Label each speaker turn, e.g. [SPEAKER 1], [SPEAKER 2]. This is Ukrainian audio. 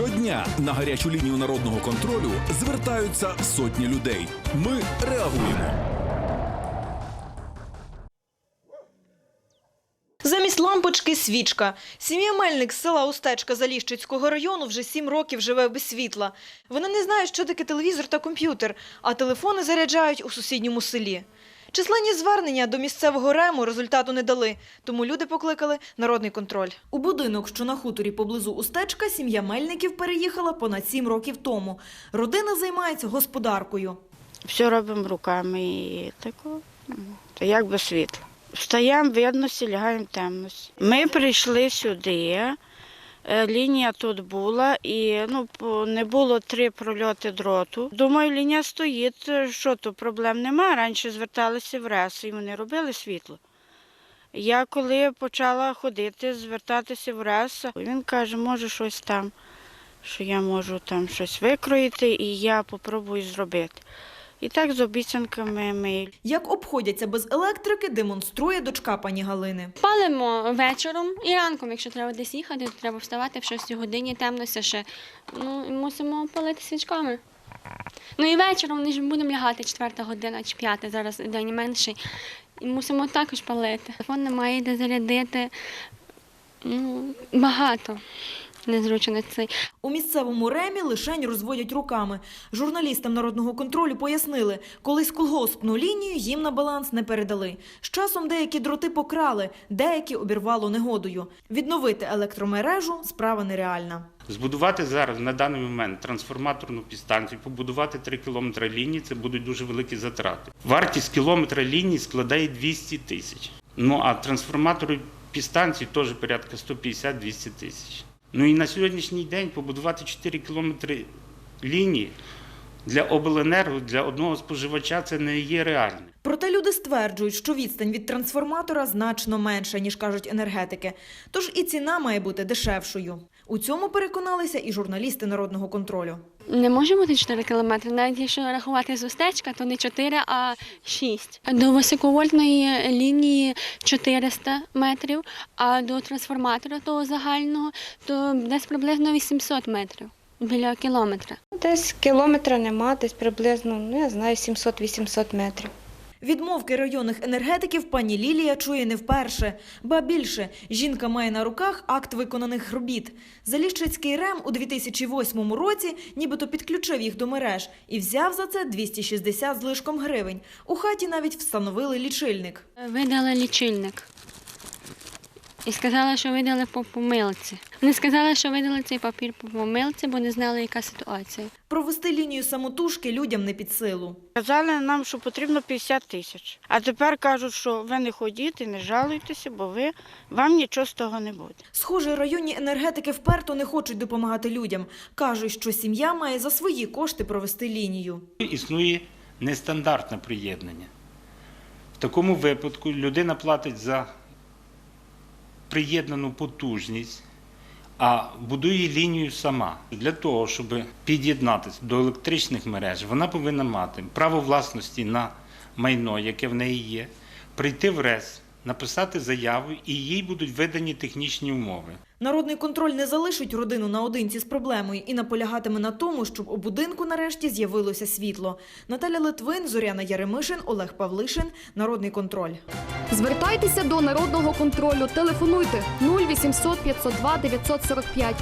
[SPEAKER 1] Щодня на гарячу лінію народного контролю звертаються сотні людей. Ми реагуємо.
[SPEAKER 2] Замість лампочки – свічка. Сім'я Мельник з села Устечка Заліщицького району вже сім років живе без світла. Вони не знають, що таке телевізор та комп'ютер, а телефони заряджають у сусідньому селі. Численні звернення до місцевого рему результату не дали, тому люди покликали народний контроль. У будинок, що на хуторі поблизу Устечка, сім'я Мельників переїхала понад сім років тому. Родина займається господаркою.
[SPEAKER 3] Все робимо руками і тако, ну, то як без світла. Встаємо в видності, лягаємо в темності. Ми прийшли сюди, лінія тут була, і ну, не було три прольоти дроту. Думаю, лінія стоїть, е, що то проблем немає. Раніше зверталися в РЕС, і вони робили світло. Я коли почала ходити, звертатися в РЕС, він каже, може щось там, що я можу там щось викроїти, і я попробую зробити. І так з обіцянками ми
[SPEAKER 2] Як обходяться без електрики, демонструє дочка пані Галини.
[SPEAKER 4] Палимо вечором і ранком, якщо треба десь їхати, то треба вставати в 6 годині, темнося ще. Ну, і мусимо палити свічками. Ну і вечором не ж будемо лягати четверта година чи п'ята, зараз день менший. І мусимо також палити. Телефон немає де зарядити. Ну, багато незручностей.
[SPEAKER 2] У місцевому ремі лишень розводять руками. Журналістам народного контролю пояснили, колись колгоспну лінію їм на баланс не передали. З часом деякі дроти покрали, деякі обірвало негодою. Відновити електромережу справа нереальна.
[SPEAKER 5] Збудувати зараз на даний момент трансформаторну підстанцію, побудувати 3 кілометри лінії це будуть дуже великі затрати. Вартість кілометра лінії складає 200 тисяч. Ну а трансформатору підстанції теж порядка 150-200 тисяч. Ну і на сьогоднішній день побудувати 4 кілометри лінії для обленерго, для одного споживача це не є реальним.
[SPEAKER 2] Проте люди стверджують, що відстань від трансформатора значно менша, ніж кажуть енергетики. Тож і ціна має бути дешевшою. У цьому переконалися і журналісти народного контролю.
[SPEAKER 4] Не може бути 4 кілометри. Навіть якщо рахувати з устечка, то не 4, а 6. До високовольтної лінії 400 метрів, а до трансформатора того загального то десь приблизно 800 метрів біля кілометра.
[SPEAKER 6] Десь кілометра нема, десь приблизно, ну я знаю, 700-800 метрів.
[SPEAKER 2] Відмовки районних енергетиків пані Лілія чує не вперше. Ба більше, жінка має на руках акт виконаних робіт. Заліщицький РЕМ у 2008 році нібито підключив їх до мереж і взяв за це 260 з лишком гривень. У хаті навіть встановили лічильник.
[SPEAKER 4] Видали лічильник. І сказали, що видали по помилці. Вони сказали, що видали цей папір по помилці, бо не знали, яка ситуація.
[SPEAKER 2] Провести лінію самотужки людям не під силу.
[SPEAKER 3] Казали нам, що потрібно 50 тисяч. А тепер кажуть, що ви не ходіть і не жалуйтеся, бо ви вам нічого з того не буде.
[SPEAKER 2] Схоже, районні енергетики вперто не хочуть допомагати людям. Кажуть, що сім'я має за свої кошти провести лінію.
[SPEAKER 5] Існує нестандартне приєднання. В такому випадку людина платить за приєднану потужність, а будує лінію сама. Для того, щоб під'єднатися до електричних мереж, вона повинна мати право власності на майно, яке в неї є, прийти в РЕС, написати заяву, і їй будуть видані технічні умови.
[SPEAKER 2] Народний контроль не залишить родину наодинці з проблемою і наполягатиме на тому, щоб у будинку нарешті з'явилося світло. Наталя Литвин, Зоряна Яремишин, Олег Павлишин. Народний контроль.
[SPEAKER 7] Звертайтеся до народного контролю. Телефонуйте 0800 502 945